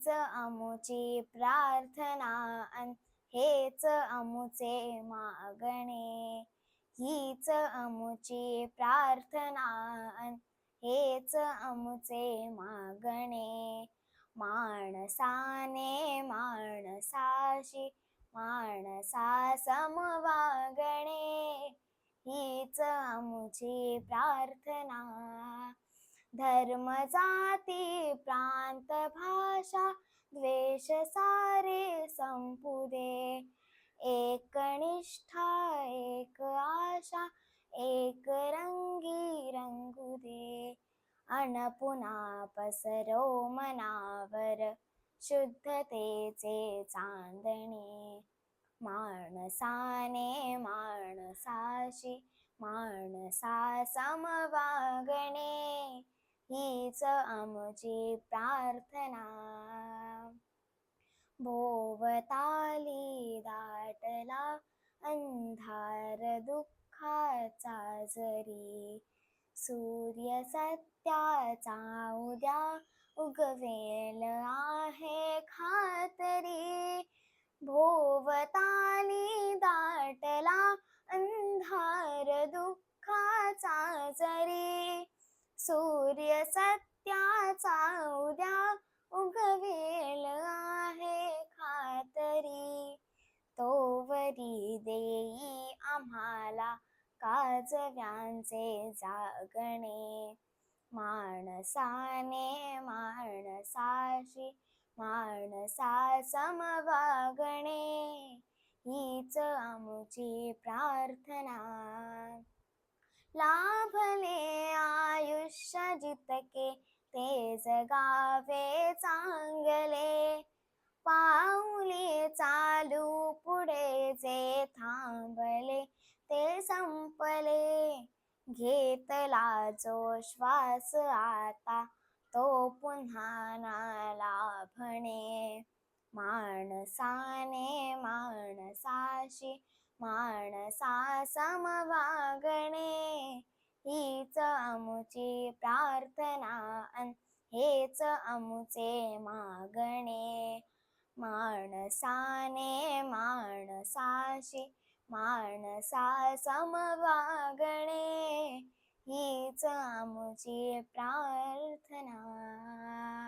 हीच अमुची प्रार्थना अन हेच आमुचे मागणे. हीच अमुची प्रार्थना अन हेच आमुचे मागणे. माणसाने माणसाशी माणसा समवागणे हीच अमुची प्रार्थना धर्म जाती प्रांत भाषा द्वेष सारे संपुदे. एकनिष्ठा एक निष्ठा एक आशा एक रंगी रंगू दे अनपुना पसरो मनावर शुद्धतेचे चांदणे. माणसाने माणसाशी माणसा समवागणे. हीच आमची प्रार्थना। भोवताली दाटला अंधार दुःखाचा जरी। सूर्य सत्याचा उद्या उगवेल आहे खातरी। भोवताली दाटला अंधार दुःखाचा जरी। सूर्य सत्याचा उद्या उगवेल आहे खातरी. तोवरी देई आम्हाला काजव्यांचे जागणे. माणसाने माणसाशी माणसा समवागणे. हीच आमची प्रार्थना. जितके तेज गावे चांगले. पाऊले चालू पुढे जे थांबले ते संपले. घेतला जो श्वास आता तो पुन्हा ना लाभणे माणसाने माणसाशी माणसा समवागणे. प्रार्थना अन हेच अमुचे मागणे. माणसाने माणसाशी माणसा समवागणे हीच आमची प्रार्थना.